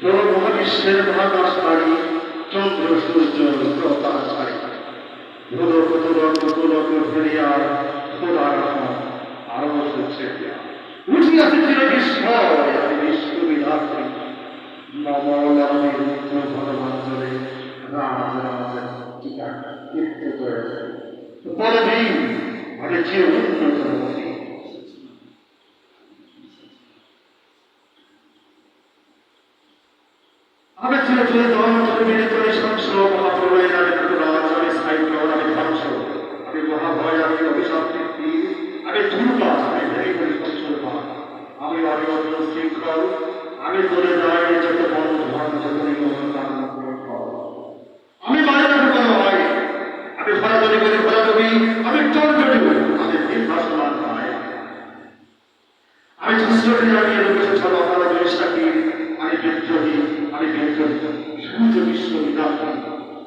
পুরো মহাবিশ্বের মহাকাশকারী চন্দ্র সূর্য প্রতাশকারী ভূলোক তুলক তুলক ফেরিয়ার খোদা রহমত আরও হচ্ছে উঠিয়াছে চির বিস্ময় আমি বিশ্ববিধাত্রী নমলামের ভগবাঞ্জলে রাজ রাজ টিকা কীর্ত করেছে বলবি আমি যে উন্নত মতি আমি ছিল ছিল দল চলে মিলিত করে সংস মহাপ্রলয় আমি রাজ আমি সাহিত্য আমি ধ্বংস আমি মহাভয়, আমি অভিশাপ আমি দুর্বাস আমি ভেরি ভেরি কঞ্চলবান আমি অনিয়ত শৃঙ্খল, আমি বলে যাই যত আমি আমি করি আমি আমি আমি শাস্ত্রকে জানিয়ে রেখেছে ছড় অপরাধ সাকি আমি বিদ্রোহী। আমি বিদ্রোহী সূর্য বিশ্ববিদ্যালয়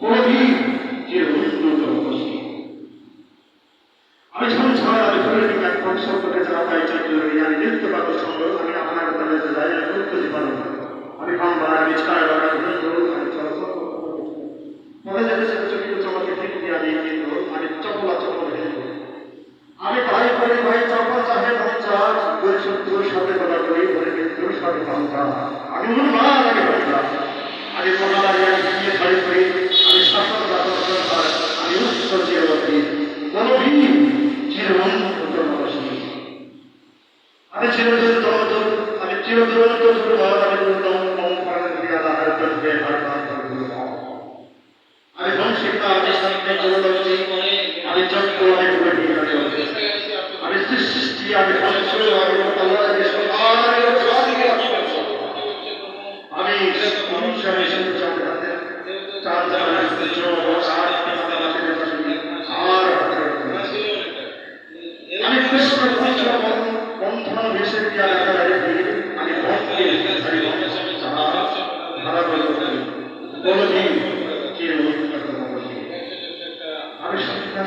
আমি নিই, এক ধ্বংস যারা পাই চন্দ্র আমি পাগল সঙ্গ আমি আপনার যাই আমি করতে পারব না। আমি আমি ছাড়, আমি মনে সে চকিত চমকে ঠিক দিয়া কিন্তু আমি চপলা, চপল আমি ভাই ভাই চপল চাহে পঞ্চাশ দুই শত্রুর সাথে কথা করি ধরে মৃত্যুর সাথে আমি উন্মাদ রাজস্থান হয় আমি উচ্চ চিরবর্তী বলবীর চিরবন্ধ জন্মবাসী আমি দমদম আমি চিরদুরন্ত আমি দুর্দম কম ফাড়ে দিয়া লাহার জন্মে হার মান আমি বংশিকা আমি সামনে জলদমী আমি চক্র আমি কবি আমি অন্তর। আমি সৃষ্টি আমি ধ্বংস আমি আল্লাহ আমি সবার আমি মনুষ্য আমি শুধু চাঁদাতে চাঁদ চাঁদ সূর্য আর আর আমি কৃষ্ণ কৃষ্ণ বন্ধন ভেসে দিয়া লেখা রেখে আমি ভক্তি আমি ধারা বলবি কে আমি সন্ন্যাসী শুরু শুনেছি আমি যুবরাজ আমি রাজুরের স্নান করে দিয়েছি আমি বেরুই কাজের চাকরি আমি আপনার ছাড় করে আমি বছর ইসমানের বিষয়ে ভূমিকা ইসরাহিলের সিদ্ধান্ত আমি তিনাকে সামনে জন্য কিছু ধর্মরাজের পত্র আমি চক্র অসংখ্য আমি আমি খিলাফা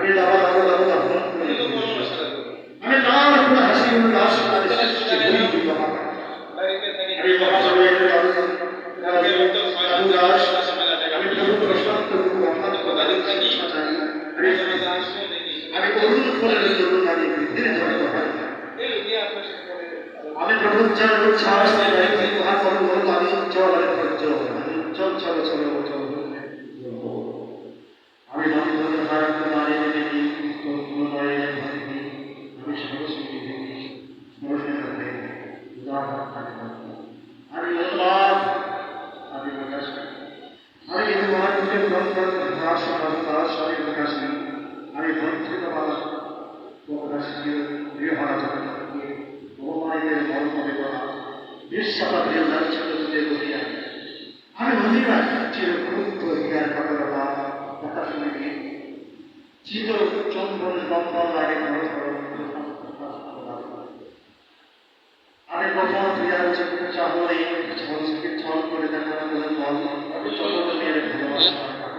হয় উজ্জ্বল চল চল চল আমি বন্ধন ভারত নারী দেবী নয় ভাবি আমি সরস্বতী দেবী স্মরণে রাখে আমি উন্মাদ আমি প্রকাশ আমি কিন্তু মহাপুরের ব্রহ্মণ ভাষ ভাষ আমি বঞ্চিত বাবা প্রকাশ গৃহহারা জগৎকে ভগবানের ধর্ম দেবতা তুলে বলিয়া আমি মহিলা চির গুরুত্ব হিয়ার কথা কথা শুনে চির চন্দন বন্ধন লাগে আমি কখনো প্রিয়ার চোখে চাবো এই ছলকে ছল করে দেখানো আমি চন্দ্র চলে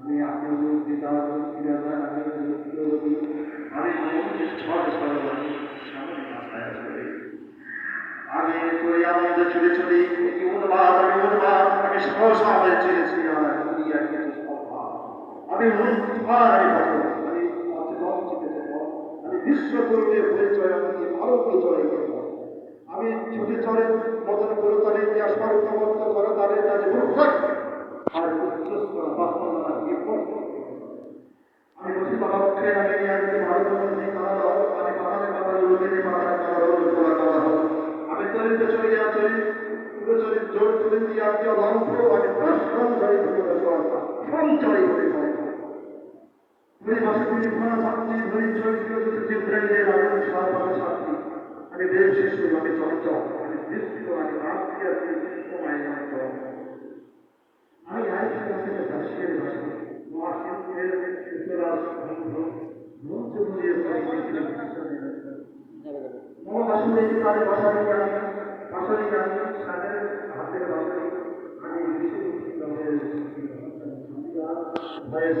আমি আপনার পিতা আমি ছড় সামনে আমি করে আমাদের চলে চলে আপনি মুস্তার মানে মানে আমি অচেতন চিন্তা আমি বিশ্বকর্মীর পরিচয় আমি ভালো পরিচয় আমি ছুটি চড়ে মতন করে চলে ইয়া সর্বমন্ত করে তারে তার আর উচ্চস্ব বাস্তবতা কি আমি বসে বাবা উঠে আমি আমি ভারতবর্ষে কারা হল আমি বাঙালি বাঙালি লোকের বাঙালি কারা হল তোলা কারা হল আমি চরিত্র চলিয়া চলি চরিত্র জোর চলে দিয়ে আমি অলঙ্ক আমি সঞ্চয় করে সঞ্চয় করে আমি দেশ শেষ আমি চঞ্চল আমি বিস্তৃত আমি রাত্রি আর বিস্তৃত আমি চঞ্চল আমি আরেকটি কাছে দাসের ভাষা মহাশিল্পের বিশ্বরাজ মঞ্চ বুঝিয়ে মহাশিল্পে তাদের ভাষারই গান ভাষারই গান সাদের হাতের ভাষারই আমি বিশ্ব ভয়েস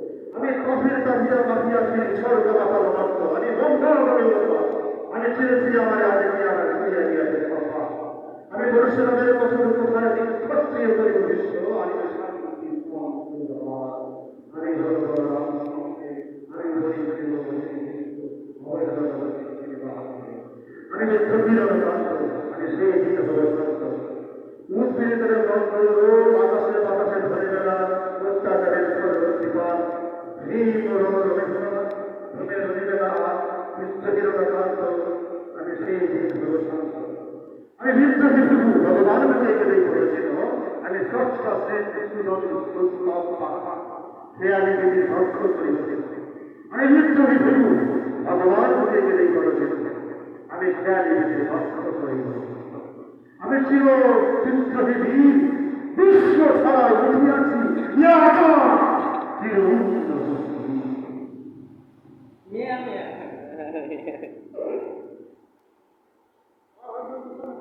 আমি কফির কাফিয়া মাফিয়া ফির ছোড় দেওয়া পাবো ভক্ত আমি বঙ্গল করে দেবো আমি ফিরে ফিরে আমার আগে নিয়ে আমার ফিরিয়ে নিয়ে আমি পরিশ্রমের কথা কোথায় আমি ক্ষত্রিয় করে বিশ্ব আমি আমি যদি ভক্ত করি আমি মৃত্যু বিষ্ণু ভগবান হতে আমি খেয়ালি বিশ্ব ছাড়া উঠিয়াছি